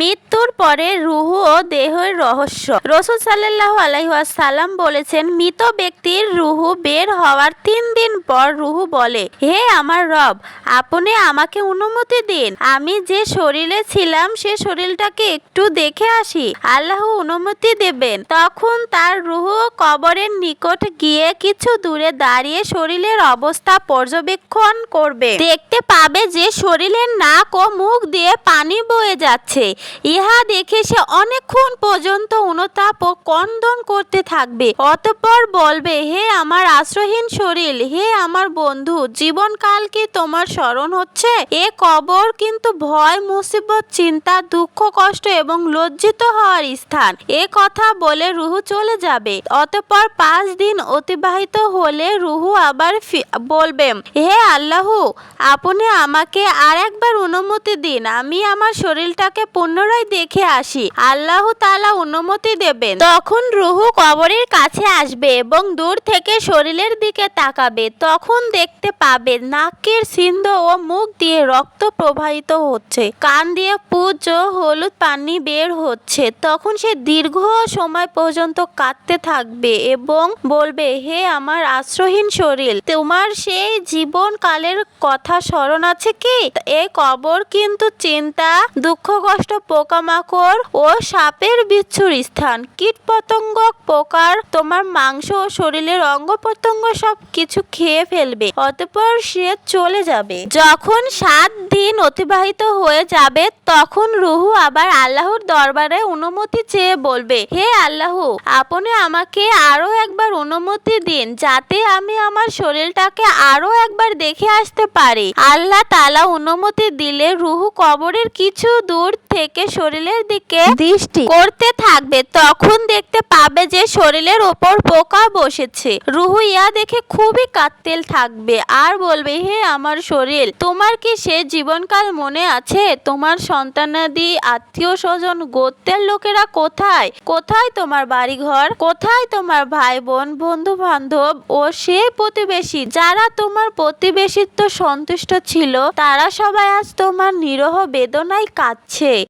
মৃত্যুর পরে রুহ ও দেহের রহস্য। রসুল সাল্লাহ আলাইসাল্লাম বলেছেন, মৃত ব্যক্তির রুহু বের হওয়ার তিন দিন পর রুহু বলে, হে আমার রব, আপনি আমাকে অনুমতি দিন। আমি যে শরীরে ছিলাম, সে শরীরটাকে একটু দেখে আসি। আল্লাহ অনুমতি দেবেন। তখন তার রুহ কবরের নিকট গিয়ে কিছু দূরে দাঁড়িয়ে শরীরের অবস্থা পর্যবেক্ষণ করবে। দেখতে পাবে যে শরীরের নাক ও মুখ দিয়ে পানি বয়ে যাচ্ছে। ইহা দেখে সে অনেকক্ষণ পর্যন্ত অনুতাপ ও কন্দন করতে থাকবে। অতঃপর বলবে, হে আমার আশ্রয়হীন শরীর, হে আমার বন্ধু, জীবনকাল কি তোমার স্মরণ হচ্ছে? এ কবর কিন্তু ভয়, মুসিবত, চিন্তা, দুঃখ, কষ্ট এবং লজ্জিত হওয়ার স্থান। এ কথা বলে রুহু চলে যাবে। অতঃপর পাঁচ দিন অতিবাহিত হলে রুহু আবার বলবে, হে আল্লাহ, আপনি আমাকে আর একবার অনুমতি দিন। আমি আমার শরীরটাকে পুনরায় দেখে আসি। আল্লাহ তাআলা অনুমতি দেবেন। তখন রুহু কবরের কাছে আসবে এবং দূর থেকে শরীরের দিকে তাকাবে। তখন দেখতে পাবে নাকের সিন্ধ ও মুখ দিয়ে রক্ত প্রবাহিত হচ্ছে। কান দিয়ে পুজ ও হলুদ পানি বের হচ্ছে। তখন সে দীর্ঘ সময় পর্যন্ত কাঁদতে থাকবে এবং বলবে, হে আমার আশ্রয়হীন শরীর, তোমার সেই জীবনকালের কথা স্মরণ আছে কি? এই কবর কিন্তু চিন্তা, দুঃখ, কষ্ট পোকামাকড় ও সাপের বিচ্ছুর স্থান। কীট পতঙ্গ পোকার তোমার মাংস ও শরীরের অঙ্গ প্রত্যঙ্গ সব কিছু খেয়ে ফেলবে, অতঃপর সে চলে যাবে। যখন সাত দিন অতিবাহিত হয়ে যাবে, তখন রুহু আবার আল্লাহর দরবারে অনুমতি চেয়ে বলবে, হে আল্লাহ, আপনি আমাকে আরও একবার অনুমতি দিন, যাতে আমি আমার শরীরটাকে আরও একবার দেখে আসতে পারি। আল্লাহ তালা অনুমতি দিলে রুহু কবরের কিছু দূর থেকে শরীরের দিকে দৃষ্টি করতে থাকবে তখন দেখতে পাবে যে শরীরের ওপর পোকা বসেছে। রুহু ইয়া দেখে খুবই কাত্তেল থাকবে আর বলবে হে আমার শরীর তোমার কি সে জীবনকাল মনে আছে? তোমার সন্তানাদি আত্মীয় স্বজন গোত্রের লোকেরা কোথায়? কোথায় তোমার বাড়িঘর? কোথায় তোমার ভাই বোন বন্ধু বান্ধব ও সে প্রতিবেশী? যারা তোমার প্রতিবেশিত্ব সন্তুষ্ট ছিল তারা সবাই আজ তোমার নিরহ বেদনায় কাঁদছে।